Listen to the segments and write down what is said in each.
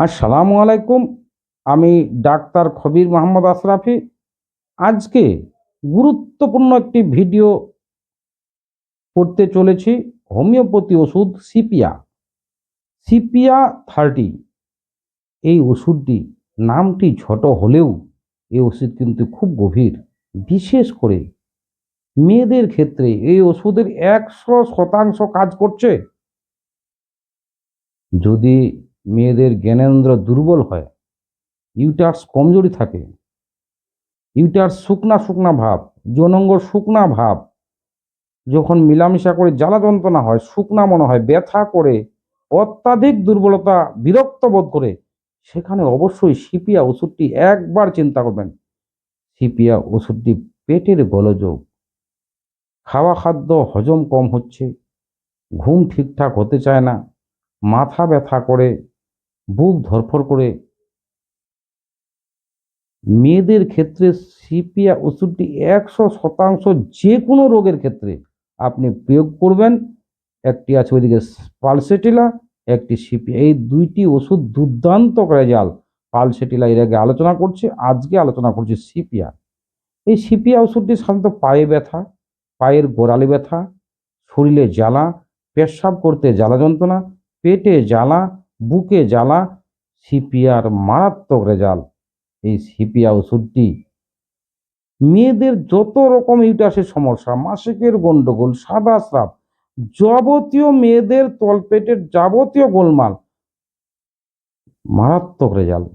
আসসালামু আলাইকুম, আমি ডাক্তার খবির মোহাম্মদ আশরাফি। আজকে গুরুত্বপূর্ণ একটি ভিডিও করতে চলেছি, হোমিওপ্যাথি ওষুধ সিপিয়া। সিপিয়া থার্টি, এই ওষুধটি নামটি ছোট হলেও এই ওষুধ কিন্তু খুব গভীর। বিশেষ করে মেয়েদের ক্ষেত্রে এই ওষুধের একশো শতাংশ কাজ করছে। যদি মেয়েদের জ্ঞানেন্দ্র দুর্বল হয়। ইউটার্স কমজোরি থাকে। ইউটার্স শুকনা শুকনা ভাব, যৌনঙ্গ শুকনা ভাব। যখন মিলামিশা করে জ্বালা যন্ত্রণা হয়, শুকনা মনে হয়, ব্যথা করে, অত্যাধিক দুর্বলতা বিরক্ত বোধ করে, সেখানে অবশ্যই সিপিয়া ওষুধটি একবার চিন্তা করবেন। সিপিয়া ওষুধটি পেটের গোলযোগ খাওয়া খাদ্য হজম কম হচ্ছে, ঘুম ঠিকঠাক হতে চায় না, মাথা ব্যথা করে বুক ধরফর করে। মেয়েদের ক্ষেত্রে সিপিয়া ওষুধটি একশো শতাংশ যে কোনো রোগের ক্ষেত্রে আপনি প্রয়োগ করবেন। একটি আছে ওইদিকে পালসেটিলা, একটি সিপি এই দুইটি ওষুধ দুর্দান্ত রেজাল্ট পালসেটিলা এর আগে আলোচনা করছি, আজকে আলোচনা করছি সিপিয়া। এই সিপিয়া ওষুধটি সাধারণত পায়ে ব্যথা, পায়ের গোড়ালি ব্যথা, শরীরে জ্বালা, পেশাব করতে জ্বালা যন্ত্রণা, পেটে জ্বালা বুকে জ্বালা সিপিয়ার মারাত্মক রেজাল্ট। এই সিপিয়া ওষুধটি মেয়েদের যত রকম ইউটাসের সমস্যা, মাসিকের গন্ডগোল, সাদা স্রাব, যাবতীয় মেয়েদের তলপেটের যাবতীয় গোলমাল, মারাত্মক রেজাল্ট।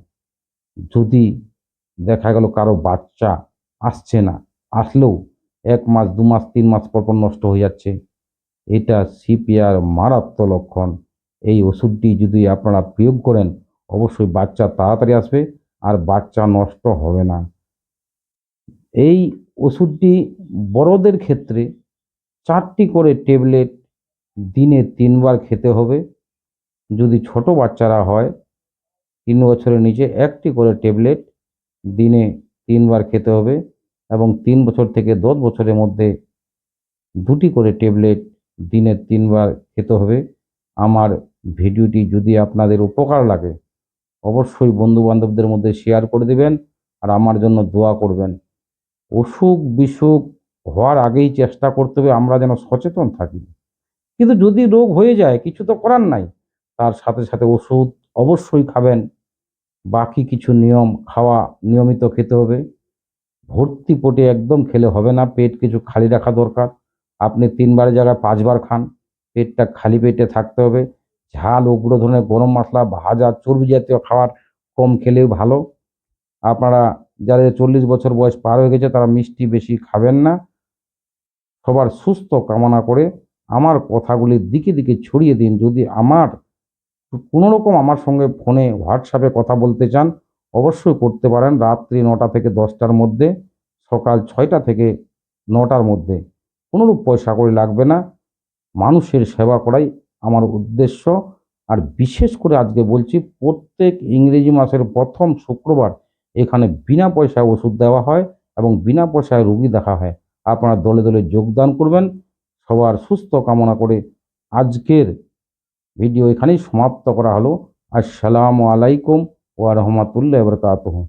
যদি দেখা গেল কারও বাচ্চা আসছে না, আসলেও এক মাস, দু মাস, তিন মাস পর পর নষ্ট হয়ে যাচ্ছে, এটা সিপিআর মারাত্মক লক্ষণ। ওষুধটি যদি আপনারা প্রয়োগ করেন, অবশ্যই বাচ্চা তাড়াতাড়ি আসবে আর বাচ্চা নষ্ট হবে না। এই ওষুধটি বড়দের ক্ষেত্রে চারটি করে ট্যাবলেট দিনে তিনবার খেতে হবে। যদি ছোট বাচ্চারা হয়, তিন বছরের নিচে একটি করে ট্যাবলেট দিনে তিনবার খেতে হবে এবং তিন বছর থেকে দশ বছরের মধ্যে দুটি করে ট্যাবলেট দিনে তিনবার খেতে হবে। আমার ভিডিওটি যদি আপনাদের উপকার লাগে, অবশ্যই বন্ধু বান্ধবদের মধ্যে শেয়ার করে দিবেন আর আমার জন্য দোয়া করবেন। অসুখ বিসুখ হওয়ার আগেই চেষ্টা করতে হবে আমরা যেন সচেতন থাকি। কিন্তু যদি রোগ হয়ে যায়, কিছু তো করার নাই, তার সাথে সাথে ওষুধ অবশ্যই খাবেন। বাকি কিছু নিয়ম, খাওয়া নিয়মিত খেতে হবে। ভর্তি পেটে একদম খেলে হবে না, পেট কিছু খালি রাখা দরকার। আপনি তিনবার জায়গায় পাঁচবার খান, পেটটা খালি পেটে থাকতে হবে। ঝাল, উগ্র ধরনের গরম মশলা, ভাজা, চর্বি জাতীয় খাবার কম খেলেও ভালো। আপনারা যাদের চল্লিশ বছর বয়স পার হয়ে গেছে, তারা মিষ্টি বেশি খাবেন না। সবার সুস্থ কামনা করে আমার কথাগুলি দিকে দিকে ছড়িয়ে দিন। যদি আমার কোনো রকম আমার সঙ্গে ফোনে, হোয়াটসঅ্যাপে কথা বলতে চান, অবশ্যই করতে পারেন রাত্রি নটা থেকে দশটার মধ্যে, সকাল ছয়টা থেকে নটার মধ্যে। কোনোরূপ পয়সা করে লাগবে না। মানুষের সেবা করাই আমার উদ্দেশ্য। আর বিশেষ করে আজকে বলছি, প্রত্যেক ইংরেজি মাসের প্রথম শুক্রবার এখানে বিনা পয়সায় ওষুধ দেওয়া হয় এবং বিনা পয়সায় রুগী দেখা হয়। আপনারা দলে দলে যোগদান করবেন। সবার সুস্থ কামনা করে আজকের ভিডিও এখানেই সমাপ্ত করা হলো। আসসালামু আলাইকুম ওয়া রাহমাতুল্লাহি বারাকাতুহু।